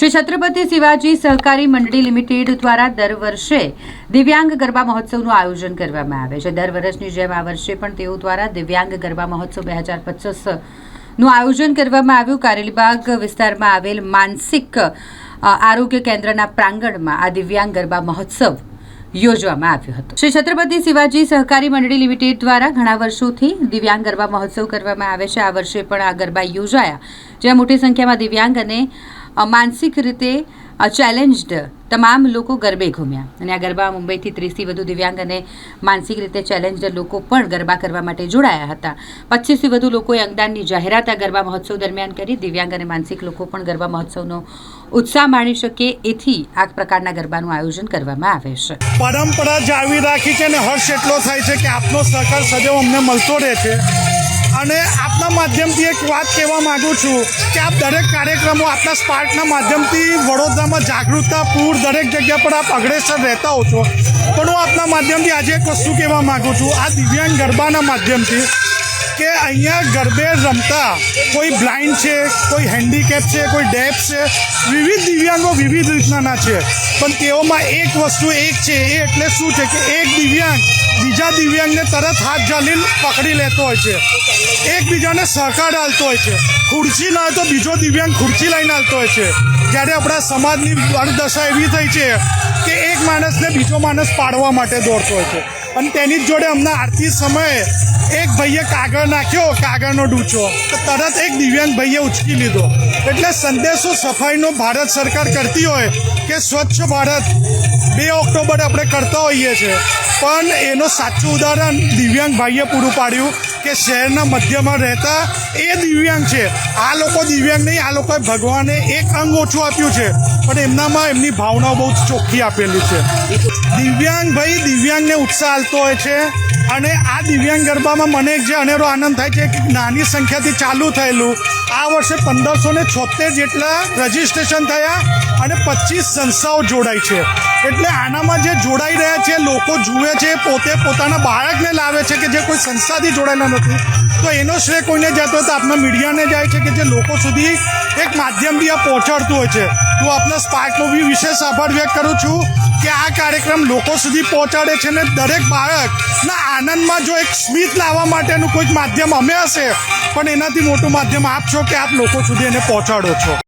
શ્રી છત્રપતિ શિવાજી સહકારી મંડળી લિમિટેડ દ્વારા દર વર્ષે દિવ્યાંગ ગરબા મહોત્સવનું આયોજન કરવામાં આવે છે. દર વર્ષની જેમ આ વર્ષે પણ તેઓ દ્વારા દિવ્યાંગ ગરબા મહોત્સવ બે હજાર પચીસનું આયોજન કરવામાં આવ્યું. કારેલીબાગ વિસ્તારમાં આવેલ માનસિક આરોગ્ય કેન્દ્રના પ્રાંગણમાં આ દિવ્યાંગ ગરબા મહોત્સવ યોજવામાં આવ્યો હતો. શ્રી છત્રપતિ શિવાજી સહકારી મંડળી લિમિટેડ દ્વારા ઘણા વર્ષોથી દિવ્યાંગ ગરબા મહોત્સવ કરવામાં આવે છે. આ વર્ષે પણ આ ગરબા યોજાયા. જ્યાં મોટી સંખ્યામાં દિવ્યાંગ અને માનસિક રીતે ચેલેન્જડ તમામ લોકો ગરબે ઘૂમ્યા. અને આ ગરબા મુંબઈથી ત્રીસથી વધુ દિવ્યાંગ અને માનસિક રીતે ચેલેન્જડ લોકો પણ ગરબા કરવા માટે જોડાયા હતા. પચીસથી વધુ લોકોએ અંગદાનની જાહેરાત આ ગરબા મહોત્સવ દરમિયાન કરી. દિવ્યાંગ અને માનસિક લોકો પણ ગરબા મહોત્સવનો ઉત્સાહ માણી શકે એથી આ પ્રકારના ગરબાનું આયોજન કરવામાં આવે છે. પરંપરા જાળવી રાખી છે અને હર્ષ એટલો થાય છે કે આપનો સહકાર સદૈવ અમને મળતો રહે છે. અને આપના માધ્યમથી એક વાત કહેવા માગું છું કે આપ દરેક કાર્યક્રમો આપના સ્પાર્કના માધ્યમથી વડોદરામાં જાગૃતતા, પૂર દરેક જગ્યા પર આપ અગ્રેસર રહેતા હો છો. પણ હું આપના માધ્યમથી આજે એક વસ્તુ કહેવા માગું છું. આ દિવ્યાંગ ગરબાના માધ્યમથી કે અહીંયા ગરબે રમતા કોઈ બ્લાઇન્ડ છે, કોઈ હેન્ડીકેપ છે, કોઈ ડેફ છે, વિવિધ દિવ્યાંગો વિવિધ રીતના છે. પણ તેઓમાં એક વસ્તુ એક છે, એ એટલે શું છે કે એક દિવ્યાંગ બીજા દિવ્યાંગને તરત હાથ ઝાલીને પકડી લેતો હોય છે. એકબીજાને સહકાર ડાલતો હોય છે. ખુરશી ના હોય તો બીજો દિવ્યાંગ ખુરશી લઈને આવતો હોય છે. જ્યારે આપણા સમાજની અર્ધદશા એવી થઈ છે કે એક માણસને બીજો માણસ પાડવા માટે દોડતો હોય છે. અને તેની જોડે અમને આરતી સમયે એક ભાઈએ કાગળ નાખ્યો, કાગળનો ડૂચો. તો તરત એક દિવ્યાંગ ભાઈએ ઉચકી લીધો. એટલે સંદેશો સફાઈનો ભારત સરકાર કરતી હોય કે સ્વચ્છ ભારત, બે ઓક્ટોબર આપણે કરતા હોઈએ છીએ. પણ એનો સાચું ઉદાહરણ દિવ્યાંગ ભાઈએ પૂરું પાડ્યું કે શહેરના મધ્યમાં રહેતા એ દિવ્યાંગ છે. આ લોકો દિવ્યાંગ નહીં, આ લોકોએ ભગવાને એક અંગ ઓછું આપ્યું છે. પણ એમનામાં એમની ભાવનાઓ બહુ ચોખ્ખી આપેલી છે. દિવ્યાંગ ભાઈ દિવ્યાંગને ઉત્સાહ આપતો હોય છે અને આ દિવ્યાંગ ગરબામાં મને એક જે અનેરો આનંદ થાય છે કે નાની સંખ્યાથી ચાલુ થયેલું. આ વર્ષે પંદરસો ને છોતેર જેટલા રજીસ્ટ્રેશન થયા અને પચીસ સંસ્થાઓ જોડાઈ છે. એટલે આનામાં જે જોડાઈ રહ્યા છે, લોકો જુએ છે, પોતે પોતાના બાળકને લાવે છે કે જે કોઈ સંસ્થાથી જોડાયેલા નથી. તો એનો શ્રેય કોઈને જતો હોય તો આપણા મીડિયાને જાય છે કે જે લોકો સુધી એક માધ્યમથી આ પહોંચાડતું હોય છે. હું આપના સ્પાર્કનો બી વિશેષ આભાર વ્યક્ત કરું છું. કે આ કાર્યક્રમ લોકો સુધી પહોંચાડે છે ને દરેક બાળકના આનંદમાં જો એક સ્મિત લાવવા માટેનું કોઈક માધ્યમ અમે હશે, પણ એનાથી મોટું માધ્યમ આપ છો કે આપ લોકો સુધી એને પહોંચાડો છો.